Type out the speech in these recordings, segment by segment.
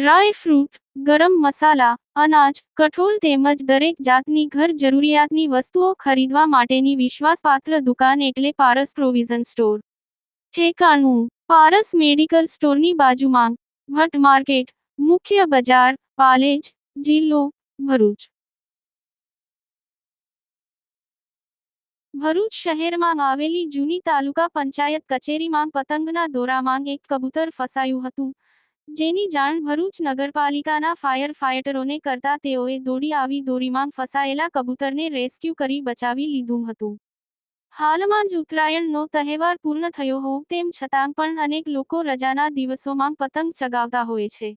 Dry fruit, ગરમ મસાલા, અનાજ, કઠોળ તેમજ દરેક જાતની ઘર જરૂરિયાતની વસ્તુઓ ખરીદવા માટેની વિશ્વાસપાત્ર દુકાન એટલે પારસ પ્રોવિઝન સ્ટોર. ઠેકાણું, પારસ મેડિકલ સ્ટોરની બાજુમાં, ભટ્ટ માર્કેટ, મુખ્ય બજાર, પાલેજ, જિલ્લો, ભરૂચ. ભરૂચ શહેરમાં આવેલી જૂની તાલુકા પંચાયત કચેરીમાં પતંગના દોરામાં એક કબૂતર ફસાયું હતું. જેની જાણ ભરૂચ નગરપાલિકાના ફાયર ફાઈટરોને કરતા તેઓએ દોડી આવી દોરીમાં ફસાયેલા કબૂતરને રેસ્ક્યુ કરી બચાવી લીધું હતું. હાલમાં જ ઉત્તરાયણનો તહેવાર પૂર્ણ થયો હોવ તેમ છતાં પણ અનેક લોકો રજાના દિવસોમાં પતંગ ચગાવતા હોય છે.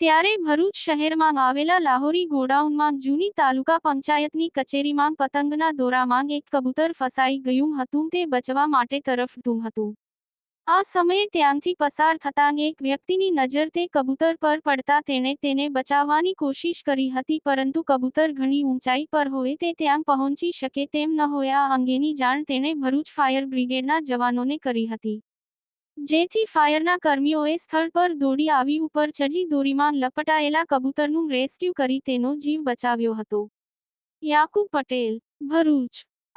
ત્યારે ભરૂચ શહેરમાં આવેલા લાહોરી ગોડાઉનમાં જૂની તાલુકા પંચાયતની કચેરીમાં પતંગના દોરામાં એક કબૂતર ફસાઈ ગયું હતું તે બચવા માટે તરફતું હતું. આ સમયે ત્યાંથી પસાર થતાં એક વ્યક્તિની નજર તે કબૂતર પર પડતા તેણે તેને બચાવવાની કોશિશ કરી હતી, પરંતુ કબૂતર ઘણી ઊંચાઈ પર હોય તે ત્યાં પહોંચી શકે તેમ ન હોય આ અંગેની જાણ તેણે ભરૂચ ફાયર બ્રિગેડના જવાનોને કરી હતી. જેથી ફાયરના કર્મીઓએ સ્થળ પર દોડી આવી ઉપર ચઢી દોરીમાં લપટાયેલા કબૂતરનું રેસ્ક્યુ કરી તેનો જીવ બચાવ્યો હતો. યાકુબ પટેલ, ભરૂચ.